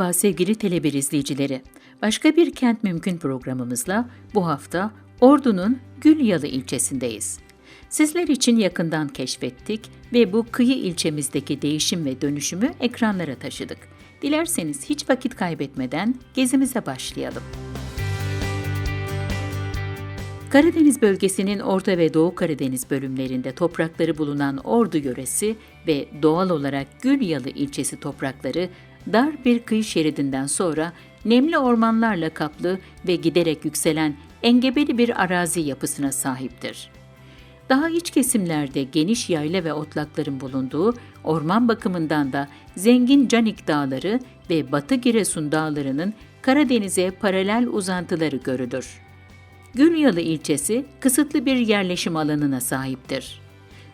Merhaba sevgili Tele1 izleyicileri. Başka bir Kent Mümkün programımızla bu hafta Ordu'nun Gülyalı ilçesindeyiz. Sizler için yakından keşfettik ve bu kıyı ilçemizdeki değişim ve dönüşümü ekranlara taşıdık. Dilerseniz hiç vakit kaybetmeden gezimize başlayalım. Karadeniz bölgesinin Orta ve Doğu Karadeniz bölümlerinde toprakları bulunan Ordu yöresi ve doğal olarak Gülyalı ilçesi toprakları dar bir kıyı şeridinden sonra nemli ormanlarla kaplı ve giderek yükselen engebeli bir arazi yapısına sahiptir. Daha iç kesimlerde geniş yayla ve otlakların bulunduğu, orman bakımından da zengin Canik Dağları ve Batı Giresun Dağları'nın Karadeniz'e paralel uzantıları görülür. Gülyalı ilçesi kısıtlı bir yerleşim alanına sahiptir.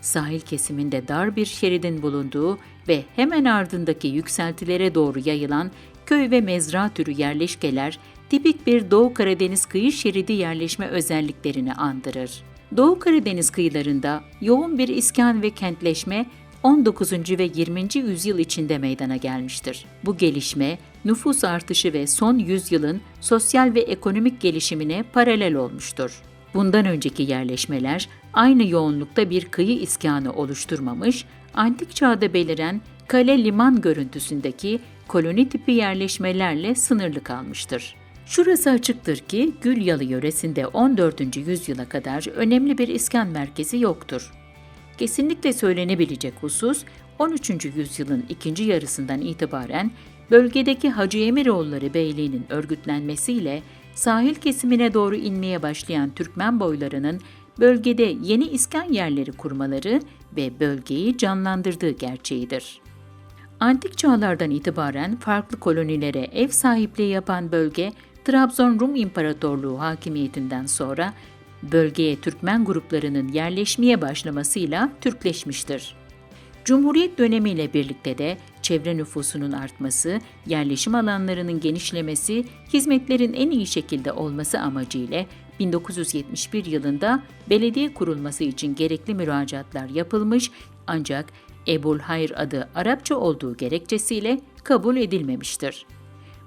Sahil kesiminde dar bir şeridin bulunduğu ve hemen ardındaki yükseltilere doğru yayılan köy ve mezra türü yerleşkeler tipik bir Doğu Karadeniz kıyı şeridi yerleşme özelliklerini andırır. Doğu Karadeniz kıyılarında yoğun bir iskan ve kentleşme 19. ve 20. yüzyıl içinde meydana gelmiştir. Bu gelişme nüfus artışı ve son yüzyılın sosyal ve ekonomik gelişimine paralel olmuştur. Bundan önceki yerleşmeler aynı yoğunlukta bir kıyı iskanı oluşturmamış, antik çağda beliren kale liman görüntüsündeki koloni tipi yerleşmelerle sınırlı kalmıştır. Şurası açıktır ki Gülyalı yöresinde 14. yüzyıla kadar önemli bir iskan merkezi yoktur. Kesinlikle söylenebilecek husus 13. yüzyılın ikinci yarısından itibaren bölgedeki Hacı Emiroğulları Beyliği'nin örgütlenmesiyle sahil kesimine doğru inmeye başlayan Türkmen boylarının bölgede yeni iskan yerleri kurmaları ve bölgeyi canlandırdığı gerçeğidir. Antik çağlardan itibaren farklı kolonilere ev sahipliği yapan bölge, Trabzon Rum İmparatorluğu hakimiyetinden sonra bölgeye Türkmen gruplarının yerleşmeye başlamasıyla Türkleşmiştir. Cumhuriyet dönemiyle birlikte de çevre nüfusunun artması, yerleşim alanlarının genişlemesi, hizmetlerin en iyi şekilde olması amacıyla 1971 yılında belediye kurulması için gerekli müracaatlar yapılmış ancak Ebul Hayr adı Arapça olduğu gerekçesiyle kabul edilmemiştir.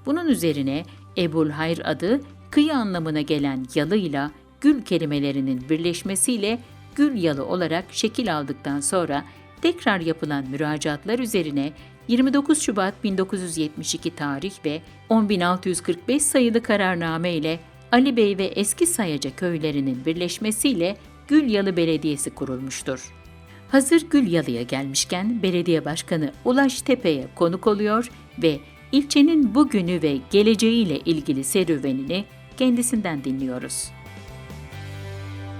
Bunun üzerine Ebul Hayr adı kıyı anlamına gelen yalıyla gül kelimelerinin birleşmesiyle gül yalı olarak şekil aldıktan sonra tekrar yapılan müracaatlar üzerine 29 Şubat 1972 tarih ve 10645 sayılı kararname ile Ali Bey ve Eski Sayaca köylerinin birleşmesiyle Gülyalı Belediyesi kurulmuştur. Hazır Gülyalı'ya gelmişken belediye başkanı Ulaş Tepe'ye konuk oluyor ve ilçenin bugünü ve geleceğiyle ilgili serüvenini kendisinden dinliyoruz.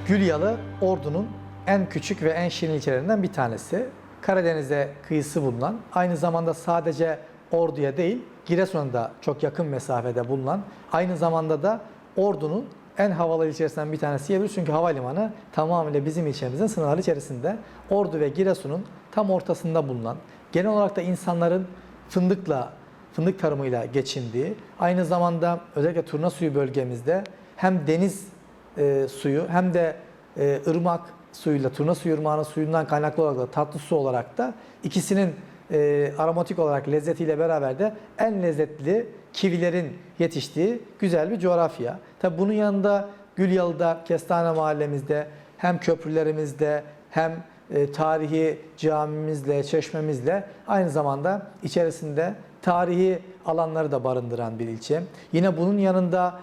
Gülyalı Ordu'nun en küçük ve en şirin ilçelerinden bir tanesi. Karadeniz'e kıyısı bulunan, aynı zamanda sadece Ordu'ya değil, Giresun'a da çok yakın mesafede bulunan, aynı zamanda da Ordu'nun en havalı ilçesinden bir tanesi diyebiliriz. Çünkü havalimanı tamamıyla bizim ilçemizin sınırları içerisinde. Ordu ve Giresun'un tam ortasında bulunan, genel olarak da insanların fındıkla, fındık tarımıyla geçindiği, aynı zamanda özellikle Turna suyu bölgemizde hem deniz e, suyu hem de e, ırmak suyuyla, turna suyu ırmağının suyundan kaynaklı olarak da tatlı su olarak da ikisinin e, aromatik olarak lezzetiyle beraber de en lezzetli kivilerin yetiştiği güzel bir coğrafya. Tabi bunun yanında Gülyalı'da, Kestane mahallemizde hem köprülerimizde hem e, tarihi camimizle, çeşmemizle aynı zamanda içerisinde tarihi alanları da barındıran bir ilçe. Yine bunun yanında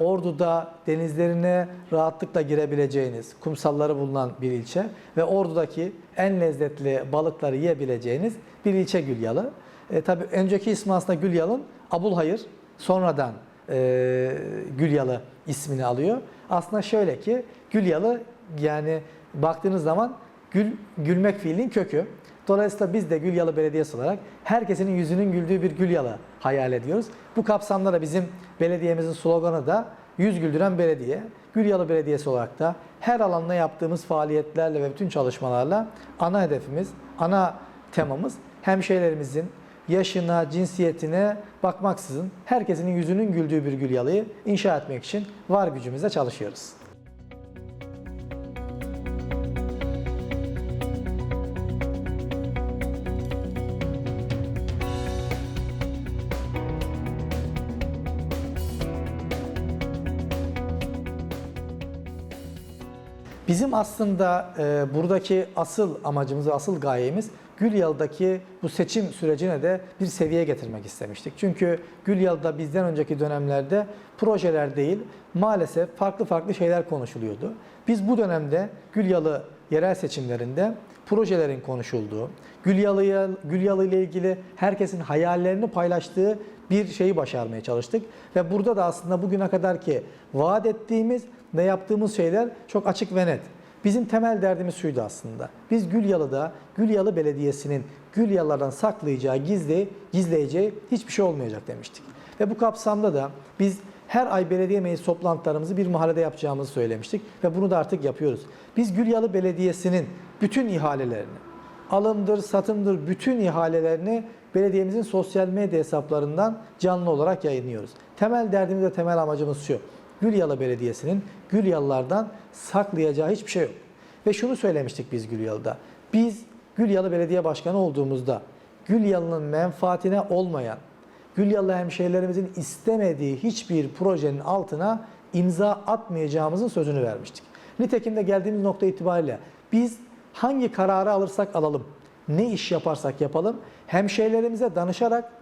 Ordu'da denizlerine rahatlıkla girebileceğiniz, kumsalları bulunan bir ilçe ve Ordu'daki en lezzetli balıkları yiyebileceğiniz bir ilçe Gülyalı. E, tabii önceki ismi aslında Gülyalın Abulhayır, sonradan e, Gülyalı ismini alıyor. Aslında şöyle ki Gülyalı yani baktığınız zaman gül, gülmek fiilin kökü. Dolayısıyla biz de Gülyalı Belediyesi olarak herkesin yüzünün güldüğü bir Gülyalı hayal ediyoruz. Bu kapsamda da bizim belediyemizin sloganı da Yüz Güldüren Belediye. Gülyalı Belediyesi olarak da her alanda yaptığımız faaliyetlerle ve bütün çalışmalarla ana hedefimiz, ana temamız hemşehrilerimizin yaşına, cinsiyetine bakmaksızın herkesin yüzünün güldüğü bir Gülyalı'yı inşa etmek için var gücümüzle çalışıyoruz. Bizim aslında e, buradaki asıl amacımız asıl gayemiz Gülyalı'daki bu seçim sürecine de bir seviye getirmek istemiştik. Çünkü Gülyalı'da bizden önceki dönemlerde projeler değil maalesef farklı farklı şeyler konuşuluyordu. Biz bu dönemde Gülyalı yerel seçimlerinde projelerin konuşulduğu, Gülyalı'ya Gülyalı ile ilgili herkesin hayallerini paylaştığı bir şeyi başarmaya çalıştık. Ve burada da aslında bugüne kadar ki vaat ettiğimiz ve yaptığımız şeyler çok açık ve net. Bizim temel derdimiz şuydu aslında. Biz Gülyalı'da Gülyalı Belediyesi'nin Gülyalılardan saklayacağı, gizli, gizleyeceği hiçbir şey olmayacak demiştik. Ve bu kapsamda da biz her ay belediye meclis toplantılarımızı bir mahallede yapacağımızı söylemiştik ve bunu da artık yapıyoruz. Biz Gülyalı Belediyesi'nin bütün ihalelerini, alımdır, satımdır bütün ihalelerini belediyemizin sosyal medya hesaplarından canlı olarak yayınlıyoruz. Temel derdimiz ve temel amacımız şu. Gülyalı Belediyesi'nin Gülyalılardan saklayacağı hiçbir şey yok. Ve şunu söylemiştik biz Gülyalı'da. Biz Gülyalı Belediye Başkanı olduğumuzda Gülyalı'nın menfaatine olmayan, Gülyalı hemşehrilerimizin istemediği hiçbir projenin altına imza atmayacağımızın sözünü vermiştik. Nitekim de geldiğimiz nokta itibariyle biz hangi kararı alırsak alalım, ne iş yaparsak yapalım, hemşehrilerimize danışarak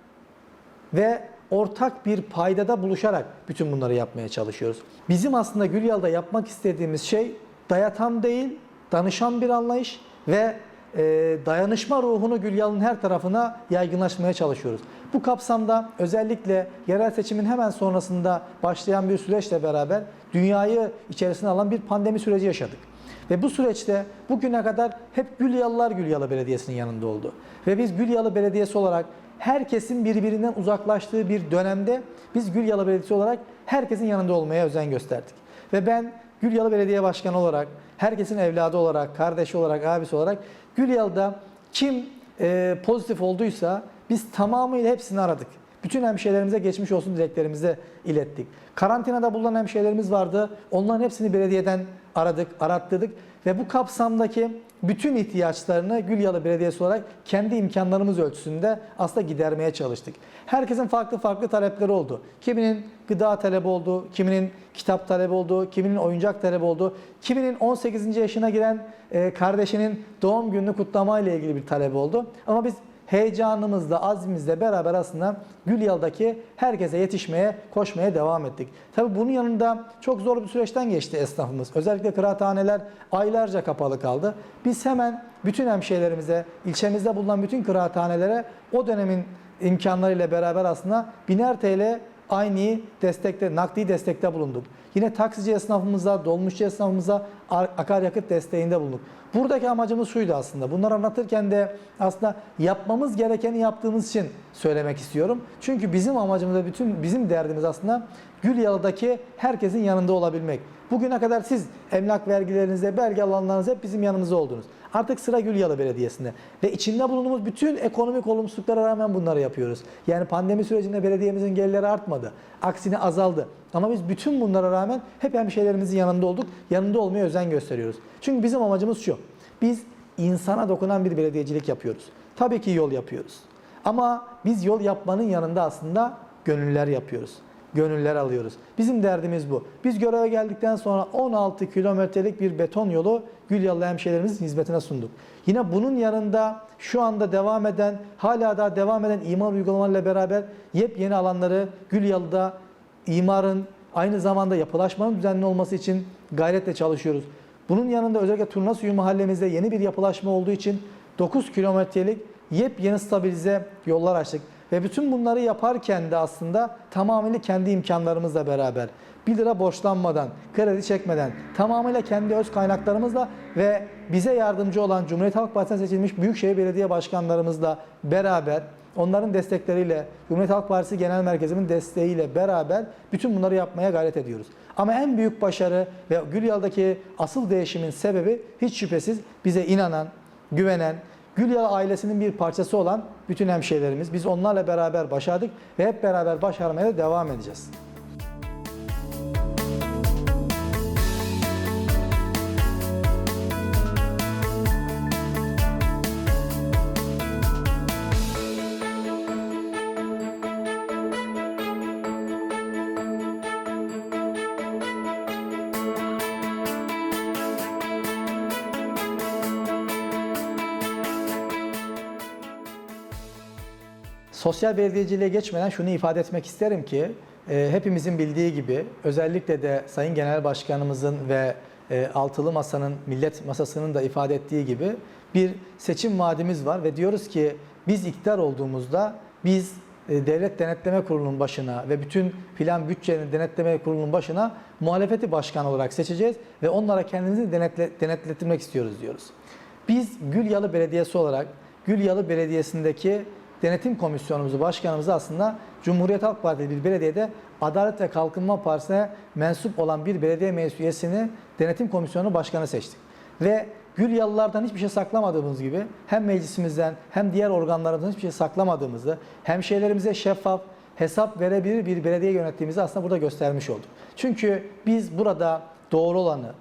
ve ortak bir paydada buluşarak bütün bunları yapmaya çalışıyoruz. Bizim aslında Gülyalı'da yapmak istediğimiz şey dayatan değil, danışan bir anlayış ve e, dayanışma ruhunu Gülyalı'nın her tarafına yaygınlaşmaya çalışıyoruz. Bu kapsamda özellikle yerel seçimin hemen sonrasında başlayan bir süreçle beraber dünyayı içerisine alan bir pandemi süreci yaşadık. Ve bu süreçte bugüne kadar hep Gülyalılar Gülyalı Belediyesi'nin yanında oldu. Ve biz Gülyalı Belediyesi olarak herkesin birbirinden uzaklaştığı bir dönemde biz Gülyalı Belediyesi olarak herkesin yanında olmaya özen gösterdik. Ve ben Gülyalı Belediye Başkanı olarak, herkesin evladı olarak, kardeşi olarak, abisi olarak Gülyalı'da kim e, pozitif olduysa biz tamamıyla hepsini aradık. Bütün hemşehrilerimize geçmiş olsun dileklerimizi ilettik. Karantinada bulunan hemşehrilerimiz vardı. Onların hepsini belediyeden aradık, arattırdık ve bu kapsamdaki bütün ihtiyaçlarını Gülyalı Belediyesi olarak kendi imkanlarımız ölçüsünde aslında gidermeye çalıştık. Herkesin farklı farklı talepleri oldu. Kiminin gıda talebi oldu, kiminin kitap talebi oldu, kiminin oyuncak talebi oldu, kiminin 18. yaşına giren e, kardeşinin doğum gününü kutlamayla ilgili bir talebi oldu. Ama biz heyecanımızla, azmimizle beraber aslında Gülyalı'daki herkese yetişmeye, koşmaya devam ettik. Tabii bunun yanında çok zor bir süreçten geçti esnafımız. Özellikle kıraathaneler aylarca kapalı kaldı. Biz hemen bütün hemşehrilerimize, ilçemizde bulunan bütün kıraathanelere o dönemin imkanlarıyla beraber aslında biner TL aynı destekte, nakdi destekte bulunduk. Yine taksici esnafımıza, dolmuşçu esnafımıza akaryakıt desteğinde bulunduk. Buradaki amacımız şuydu aslında. Bunları anlatırken de aslında yapmamız gerekeni yaptığımız için söylemek istiyorum. Çünkü bizim amacımız bütün bizim derdimiz aslında Gülyalı'daki herkesin yanında olabilmek. Bugüne kadar siz emlak vergilerinizde, belge alanlarınızda hep bizim yanımızda oldunuz. Artık sıra Gülyalı Belediyesi'nde. Ve içinde bulunduğumuz bütün ekonomik olumsuzluklara rağmen bunları yapıyoruz. Yani pandemi sürecinde belediyemizin gelirleri artmadı. Aksine azaldı. Ama biz bütün bunlara rağmen hep hemşehrilerimizin yanında olduk. Yanında olmaya özen gösteriyoruz. Çünkü bizim amacımız şu. Biz insana dokunan bir belediyecilik yapıyoruz. Tabii ki yol yapıyoruz. Ama biz yol yapmanın yanında aslında gönüller yapıyoruz gönüller alıyoruz. Bizim derdimiz bu. Biz göreve geldikten sonra 16 kilometrelik bir beton yolu Gülyalı hemşehrilerimizin hizmetine sunduk. Yine bunun yanında şu anda devam eden, hala daha devam eden imar uygulamalarıyla beraber yepyeni alanları Gülyalı'da imarın aynı zamanda yapılaşmanın düzenli olması için gayretle çalışıyoruz. Bunun yanında özellikle Turnasuyu mahallemizde yeni bir yapılaşma olduğu için 9 kilometrelik yepyeni stabilize yollar açtık. Ve bütün bunları yaparken de aslında tamamıyla kendi imkanlarımızla beraber 1 lira borçlanmadan, kredi çekmeden, tamamıyla kendi öz kaynaklarımızla ve bize yardımcı olan Cumhuriyet Halk Partisi'ne seçilmiş Büyükşehir Belediye Başkanlarımızla beraber onların destekleriyle, Cumhuriyet Halk Partisi Genel Merkezi'nin desteğiyle beraber bütün bunları yapmaya gayret ediyoruz. Ama en büyük başarı ve Gülyalı'daki asıl değişimin sebebi hiç şüphesiz bize inanan, güvenen, Gülyalı ailesinin bir parçası olan bütün hemşehrilerimiz. Biz onlarla beraber başardık ve hep beraber başarmaya da devam edeceğiz. Sosyal belediyeciliğe geçmeden şunu ifade etmek isterim ki e, hepimizin bildiği gibi özellikle de Sayın Genel Başkanımızın ve e, Altılı Masa'nın, Millet Masası'nın da ifade ettiği gibi bir seçim vaadimiz var ve diyoruz ki biz iktidar olduğumuzda biz e, Devlet Denetleme Kurulu'nun başına ve bütün plan bütçenin denetleme kurulunun başına muhalefeti başkan olarak seçeceğiz ve onlara kendimizi denetle, denetletirmek istiyoruz diyoruz. Biz Gülyalı Belediyesi olarak Gülyalı Belediyesi'ndeki denetim komisyonumuzu, başkanımızı aslında Cumhuriyet Halk Partili bir belediyede Adalet ve Kalkınma Partisi'ne mensup olan bir belediye meclis üyesini denetim komisyonu başkanı seçtik. Ve Gülyalılardan hiçbir şey saklamadığımız gibi hem meclisimizden hem diğer organlarımızdan hiçbir şey saklamadığımızı, hemşehrilerimize şeffaf, hesap verebilir bir belediye yönettiğimizi aslında burada göstermiş olduk. Çünkü biz burada doğru olanı,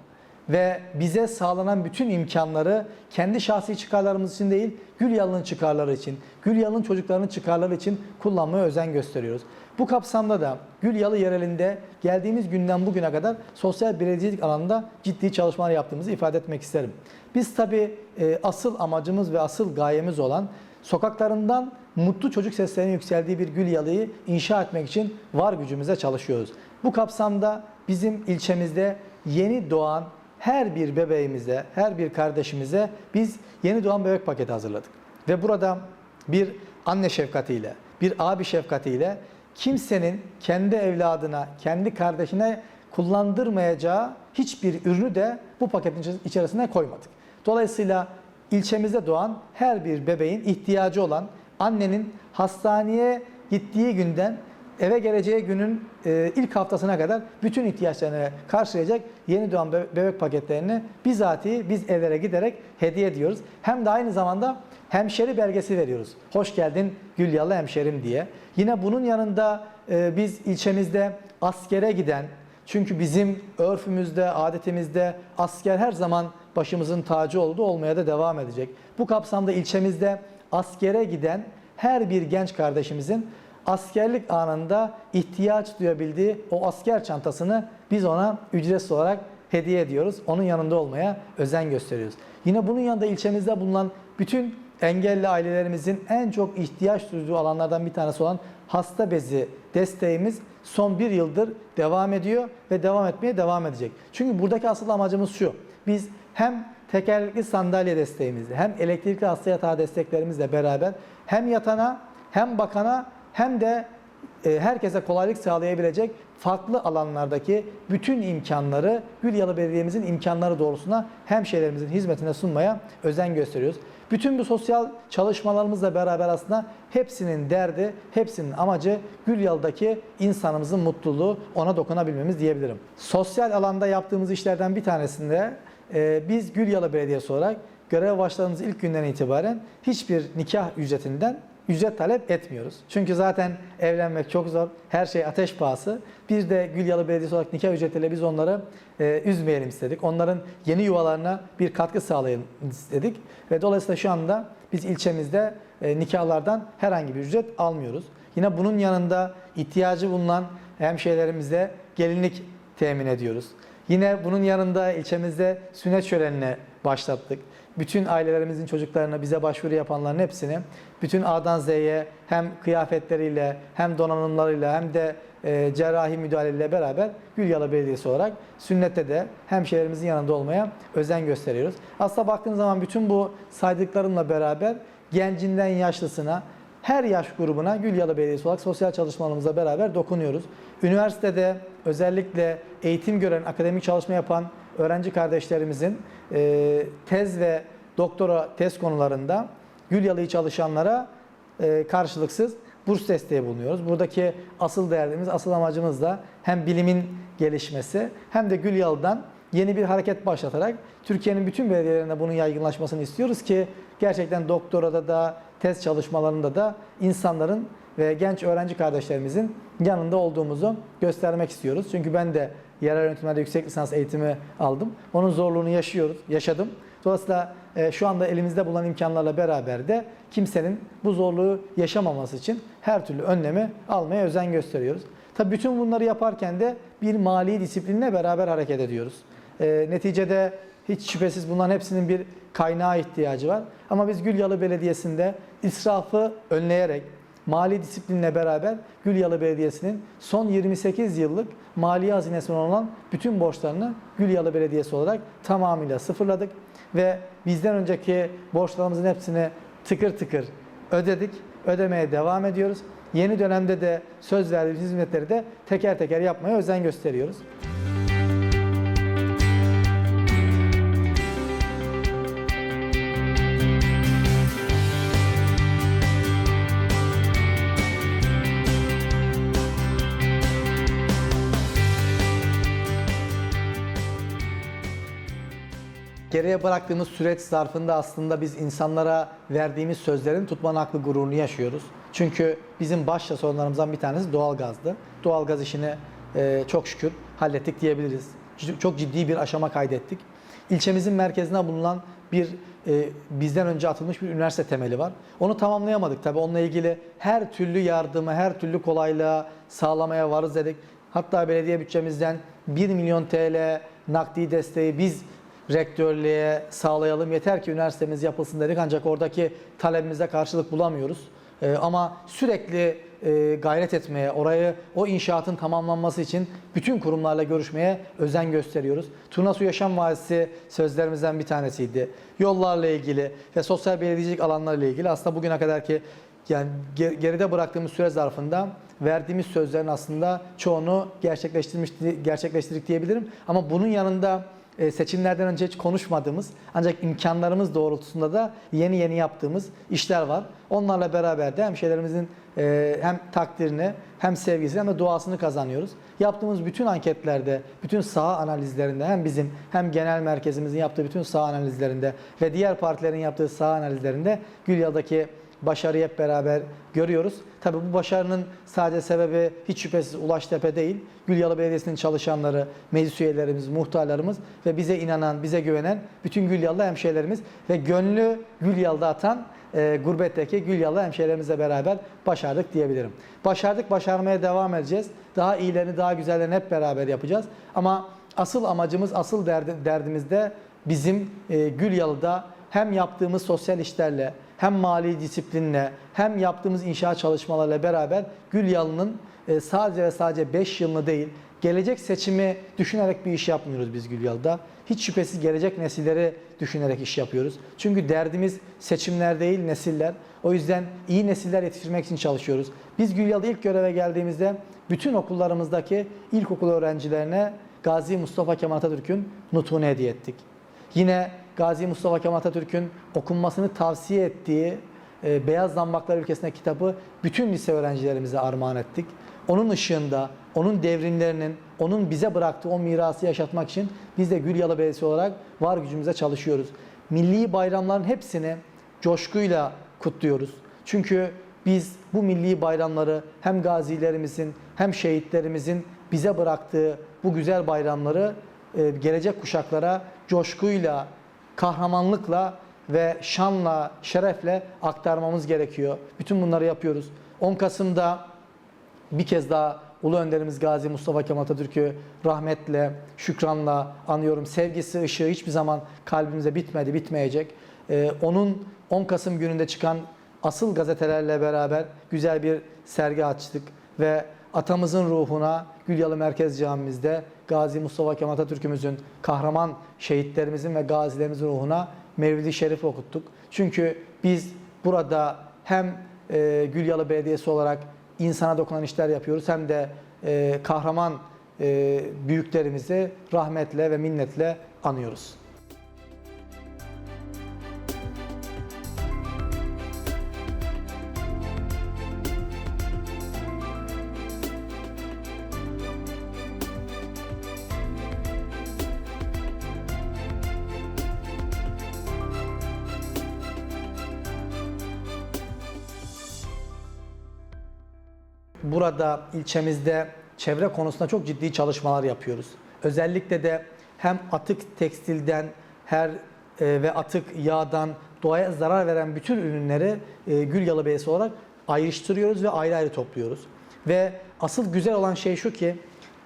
ve bize sağlanan bütün imkanları kendi şahsi çıkarlarımız için değil, Gülyalı'nın çıkarları için, Gülyalı'nın çocuklarının çıkarları için kullanmaya özen gösteriyoruz. Bu kapsamda da Gülyalı yerelinde geldiğimiz günden bugüne kadar sosyal belediyecilik alanında ciddi çalışmalar yaptığımızı ifade etmek isterim. Biz tabii e, asıl amacımız ve asıl gayemiz olan sokaklarından mutlu çocuk seslerinin yükseldiği bir Gülyalı'yı inşa etmek için var gücümüze çalışıyoruz. Bu kapsamda bizim ilçemizde yeni doğan her bir bebeğimize, her bir kardeşimize biz yeni doğan bebek paketi hazırladık. Ve burada bir anne şefkatiyle, bir abi şefkatiyle kimsenin kendi evladına, kendi kardeşine kullandırmayacağı hiçbir ürünü de bu paketin içerisine koymadık. Dolayısıyla ilçemizde doğan her bir bebeğin ihtiyacı olan annenin hastaneye gittiği günden eve geleceği günün e, ilk haftasına kadar bütün ihtiyaçlarını karşılayacak yeni doğan be- bebek paketlerini bizatihi biz evlere giderek hediye ediyoruz. Hem de aynı zamanda hemşeri belgesi veriyoruz. Hoş geldin Gülyalı hemşerim diye. Yine bunun yanında e, biz ilçemizde askere giden, çünkü bizim örfümüzde, adetimizde asker her zaman başımızın tacı oldu, olmaya da devam edecek. Bu kapsamda ilçemizde askere giden her bir genç kardeşimizin askerlik anında ihtiyaç duyabildiği o asker çantasını biz ona ücretsiz olarak hediye ediyoruz. Onun yanında olmaya özen gösteriyoruz. Yine bunun yanında ilçemizde bulunan bütün engelli ailelerimizin en çok ihtiyaç duyduğu alanlardan bir tanesi olan hasta bezi desteğimiz son bir yıldır devam ediyor ve devam etmeye devam edecek. Çünkü buradaki asıl amacımız şu. Biz hem tekerlekli sandalye desteğimizle hem elektrikli hasta yatağı desteklerimizle beraber hem yatana hem bakana hem de e, herkese kolaylık sağlayabilecek farklı alanlardaki bütün imkanları Gülyalı Belediye'mizin imkanları doğrultusunda hemşehrilerimizin hizmetine sunmaya özen gösteriyoruz. Bütün bu sosyal çalışmalarımızla beraber aslında hepsinin derdi, hepsinin amacı Gülyalı'daki insanımızın mutluluğu, ona dokunabilmemiz diyebilirim. Sosyal alanda yaptığımız işlerden bir tanesinde e, biz Gülyalı Belediyesi olarak görev başladığımız ilk günden itibaren hiçbir nikah ücretinden ücret talep etmiyoruz. Çünkü zaten evlenmek çok zor. Her şey ateş pahası. Bir de Gülyalı Belediyesi olarak nikah ücretiyle biz onları e, üzmeyelim istedik. Onların yeni yuvalarına bir katkı sağlayalım istedik. Ve dolayısıyla şu anda biz ilçemizde e, nikahlardan herhangi bir ücret almıyoruz. Yine bunun yanında ihtiyacı bulunan hemşehrilerimize gelinlik temin ediyoruz. Yine bunun yanında ilçemizde sünnet şölenini başlattık. Bütün ailelerimizin çocuklarına bize başvuru yapanların hepsini bütün A'dan Z'ye hem kıyafetleriyle hem donanımlarıyla hem de e, cerrahi müdahaleleriyle beraber Gülyalı Belediyesi olarak sünnette de hemşehrilerimizin yanında olmaya özen gösteriyoruz. Aslında baktığınız zaman bütün bu saydıklarımla beraber gencinden yaşlısına her yaş grubuna Gülyalı Belediyesi olarak sosyal çalışmalarımızla beraber dokunuyoruz. Üniversitede özellikle eğitim gören, akademik çalışma yapan öğrenci kardeşlerimizin e, tez ve doktora tez konularında Gülyalı'yı çalışanlara e, karşılıksız burs desteği bulunuyoruz. Buradaki asıl değerimiz, asıl amacımız da hem bilimin gelişmesi hem de Gülyalı'dan yeni bir hareket başlatarak Türkiye'nin bütün belediyelerinde bunun yaygınlaşmasını istiyoruz ki gerçekten doktorada da tez çalışmalarında da insanların ve genç öğrenci kardeşlerimizin yanında olduğumuzu göstermek istiyoruz. Çünkü ben de yerel yönetimlerde yüksek lisans eğitimi aldım. Onun zorluğunu yaşıyoruz, yaşadım. Dolayısıyla e, şu anda elimizde bulunan imkanlarla beraber de kimsenin bu zorluğu yaşamaması için her türlü önlemi almaya özen gösteriyoruz. Tabii bütün bunları yaparken de bir mali disiplinle beraber hareket ediyoruz. E, neticede hiç şüphesiz bunların hepsinin bir kaynağa ihtiyacı var. Ama biz Gülyalı Belediyesi'nde israfı önleyerek, mali disiplinle beraber Gülyalı Belediyesi'nin son 28 yıllık mali hazinesine olan bütün borçlarını Gülyalı Belediyesi olarak tamamıyla sıfırladık ve bizden önceki borçlarımızın hepsini tıkır tıkır ödedik. Ödemeye devam ediyoruz. Yeni dönemde de söz verdiğimiz hizmetleri de teker teker yapmaya özen gösteriyoruz. Geriye bıraktığımız süreç zarfında aslında biz insanlara verdiğimiz sözlerin tutmanın haklı gururunu yaşıyoruz. Çünkü bizim başta sorunlarımızdan bir tanesi doğalgazdı. Doğalgaz işini e, çok şükür hallettik diyebiliriz. Çok ciddi bir aşama kaydettik. İlçemizin merkezine bulunan bir e, bizden önce atılmış bir üniversite temeli var. Onu tamamlayamadık tabii. Onunla ilgili her türlü yardımı, her türlü kolaylığa sağlamaya varız dedik. Hatta belediye bütçemizden 1 milyon TL nakdi desteği biz rektörlüğe sağlayalım. Yeter ki üniversitemiz yapılsın dedik ancak oradaki talebimize karşılık bulamıyoruz. Ee, ama sürekli e, gayret etmeye, orayı o inşaatın tamamlanması için bütün kurumlarla görüşmeye özen gösteriyoruz. Turnasu Yaşam Vadisi sözlerimizden bir tanesiydi. Yollarla ilgili ve sosyal belediyecilik alanlarıyla ilgili aslında bugüne kadar ki yani ger- geride bıraktığımız süre zarfında verdiğimiz sözlerin aslında çoğunu gerçekleştirmiş gerçekleştirdik diyebilirim. Ama bunun yanında e, seçimlerden önce hiç konuşmadığımız ancak imkanlarımız doğrultusunda da yeni yeni yaptığımız işler var. Onlarla beraber de hemşehrilerimizin e, hem takdirini hem sevgisini hem de duasını kazanıyoruz. Yaptığımız bütün anketlerde, bütün saha analizlerinde hem bizim hem genel merkezimizin yaptığı bütün saha analizlerinde ve diğer partilerin yaptığı saha analizlerinde Gülya'daki başarıyı hep beraber görüyoruz. Tabii bu başarının sadece sebebi hiç şüphesiz Ulaştepe değil. Gülyalı Belediyesi'nin çalışanları, meclis üyelerimiz, muhtarlarımız ve bize inanan, bize güvenen bütün Gülyalı hemşehrilerimiz ve gönlü Gülyalı'da atan e, gurbetteki Gülyalı hemşehrilerimizle beraber başardık diyebilirim. Başardık, başarmaya devam edeceğiz. Daha iyilerini, daha güzellerini hep beraber yapacağız. Ama asıl amacımız, asıl derdi, derdimiz de bizim e, Gülyalı'da hem yaptığımız sosyal işlerle, hem mali disiplinle, hem yaptığımız inşaat çalışmalarla beraber Gülyalı'nın e, sadece ve sadece 5 yılını değil, gelecek seçimi düşünerek bir iş yapmıyoruz biz Gülyalı'da. Hiç şüphesiz gelecek nesilleri düşünerek iş yapıyoruz. Çünkü derdimiz seçimler değil, nesiller. O yüzden iyi nesiller yetiştirmek için çalışıyoruz. Biz Gülyalı'da ilk göreve geldiğimizde bütün okullarımızdaki ilkokul öğrencilerine Gazi Mustafa Kemal Atatürk'ün nutunu hediye ettik. Yine Gazi Mustafa Kemal Atatürk'ün okunmasını tavsiye ettiği e, Beyaz Zambaklar Ülkesine kitabı bütün lise öğrencilerimize armağan ettik. Onun ışığında, onun devrimlerinin, onun bize bıraktığı o mirası yaşatmak için biz de Gülyalı Belediyesi olarak var gücümüze çalışıyoruz. Milli bayramların hepsini coşkuyla kutluyoruz. Çünkü biz bu milli bayramları hem gazilerimizin hem şehitlerimizin bize bıraktığı bu güzel bayramları e, gelecek kuşaklara coşkuyla, kahramanlıkla ve şanla, şerefle aktarmamız gerekiyor. Bütün bunları yapıyoruz. 10 Kasım'da bir kez daha Ulu Önderimiz Gazi Mustafa Kemal Atatürk'ü rahmetle, şükranla anıyorum. Sevgisi, ışığı hiçbir zaman kalbimize bitmedi, bitmeyecek. Ee, onun 10 Kasım gününde çıkan asıl gazetelerle beraber güzel bir sergi açtık ve atamızın ruhuna Gülyalı Merkez Camimizde Gazi Mustafa Kemal Atatürk'ümüzün kahraman şehitlerimizin ve gazilerimizin ruhuna Mevlid-i Şerif okuttuk. Çünkü biz burada hem e, Gülyalı Belediyesi olarak insana dokunan işler yapıyoruz hem de e, kahraman e, büyüklerimizi rahmetle ve minnetle anıyoruz. Burada ilçemizde çevre konusunda çok ciddi çalışmalar yapıyoruz. Özellikle de hem atık tekstilden her e, ve atık yağdan doğaya zarar veren bütün ürünleri e, Gülyalı Belediyesi olarak ayrıştırıyoruz ve ayrı ayrı topluyoruz. Ve asıl güzel olan şey şu ki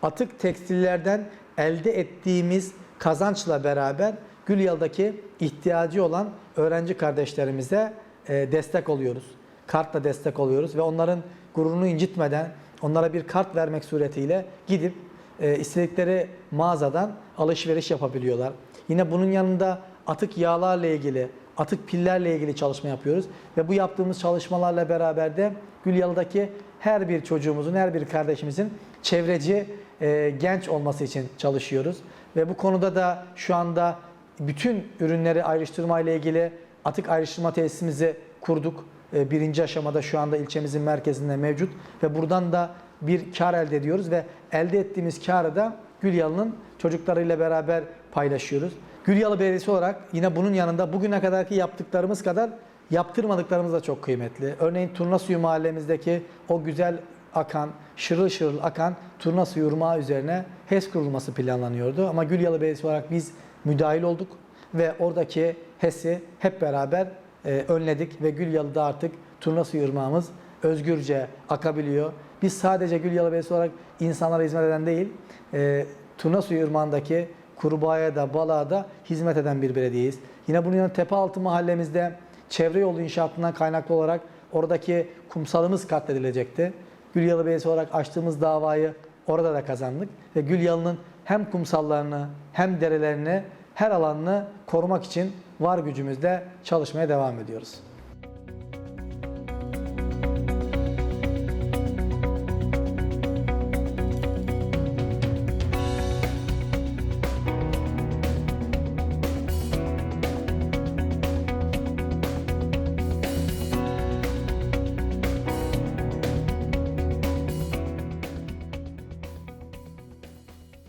atık tekstillerden elde ettiğimiz kazançla beraber Gülyalı'daki ihtiyacı olan öğrenci kardeşlerimize e, destek oluyoruz. Kartla destek oluyoruz ve onların gururunu incitmeden onlara bir kart vermek suretiyle gidip e, istedikleri mağazadan alışveriş yapabiliyorlar. Yine bunun yanında atık yağlarla ilgili, atık pillerle ilgili çalışma yapıyoruz ve bu yaptığımız çalışmalarla beraber de Gülyalı'daki her bir çocuğumuzun, her bir kardeşimizin çevreci e, genç olması için çalışıyoruz. Ve bu konuda da şu anda bütün ürünleri ayrıştırma ile ilgili atık ayrıştırma tesisimizi kurduk. E, Birinci aşamada şu anda ilçemizin merkezinde mevcut ve buradan da bir kar elde ediyoruz ve elde ettiğimiz karı da Gülyalı'nın çocuklarıyla beraber paylaşıyoruz. Gülyalı Belediyesi olarak yine bunun yanında bugüne kadarki yaptıklarımız kadar yaptırmadıklarımız da çok kıymetli. Örneğin Turna Suyu mahallemizdeki o güzel akan, şırıl şırıl akan Turna Suyu Urmağı üzerine HES kurulması planlanıyordu. Ama Gülyalı Belediyesi olarak biz müdahil olduk ve oradaki HES'i hep beraber e, önledik ve Gülyalı'da artık Turna Suyu Irmağımız özgürce akabiliyor. Biz sadece Gülyalı Belediyesi olarak insanlara hizmet eden değil, e, Turna Suyu Irmağı'ndaki kurbağaya da balığa da hizmet eden bir belediyeyiz. Yine bunun yanında Tepealtı mahallemizde çevre yolu inşaatından kaynaklı olarak oradaki kumsalımız katledilecekti. Gülyalı Belediyesi olarak açtığımız davayı orada da kazandık. Ve Gülyalı'nın hem kumsallarını hem derelerini her alanını korumak için var gücümüzle çalışmaya devam ediyoruz.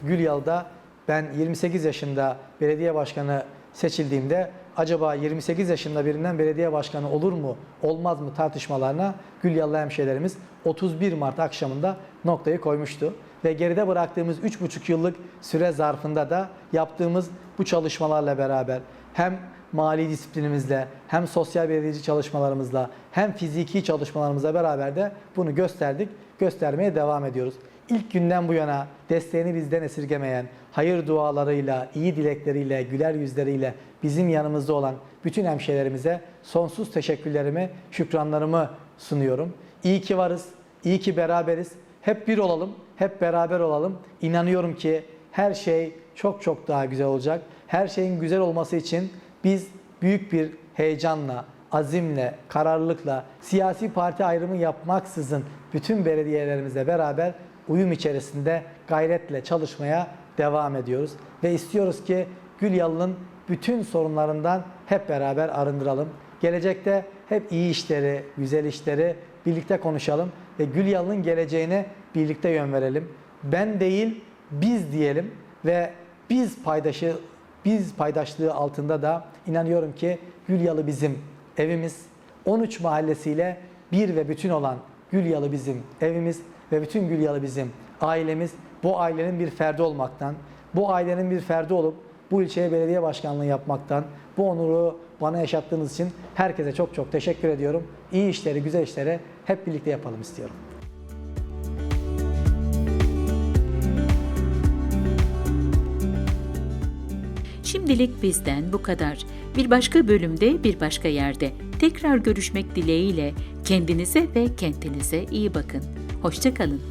Gülyalı'da ben 28 yaşında belediye başkanı seçildiğimde acaba 28 yaşında birinden belediye başkanı olur mu olmaz mı tartışmalarına Gülyalı hemşehrilerimiz 31 Mart akşamında noktayı koymuştu. Ve geride bıraktığımız 3,5 yıllık süre zarfında da yaptığımız bu çalışmalarla beraber hem mali disiplinimizle hem sosyal belediyeci çalışmalarımızla hem fiziki çalışmalarımızla beraber de bunu gösterdik, göstermeye devam ediyoruz. İlk günden bu yana desteğini bizden esirgemeyen, hayır dualarıyla, iyi dilekleriyle, güler yüzleriyle bizim yanımızda olan bütün hemşehrilerimize sonsuz teşekkürlerimi, şükranlarımı sunuyorum. İyi ki varız, iyi ki beraberiz. Hep bir olalım, hep beraber olalım. İnanıyorum ki her şey çok çok daha güzel olacak. Her şeyin güzel olması için biz büyük bir heyecanla, azimle, kararlılıkla, siyasi parti ayrımı yapmaksızın bütün belediyelerimizle beraber uyum içerisinde gayretle çalışmaya devam ediyoruz. Ve istiyoruz ki Gülyalı'nın bütün sorunlarından hep beraber arındıralım. Gelecekte hep iyi işleri, güzel işleri birlikte konuşalım ve Gülyalı'nın geleceğine birlikte yön verelim. Ben değil, biz diyelim ve biz paydaşı biz paydaşlığı altında da inanıyorum ki Gülyalı bizim evimiz. 13 mahallesiyle bir ve bütün olan Gülyalı bizim evimiz ve bütün Gülyalı bizim ailemiz. Bu ailenin bir ferdi olmaktan, bu ailenin bir ferdi olup bu ilçeye belediye başkanlığı yapmaktan, bu onuru bana yaşattığınız için herkese çok çok teşekkür ediyorum. İyi işleri, güzel işleri hep birlikte yapalım istiyorum. Şimdilik bizden bu kadar. Bir başka bölümde, bir başka yerde tekrar görüşmek dileğiyle kendinize ve kentinize iyi bakın. Hoşçakalın.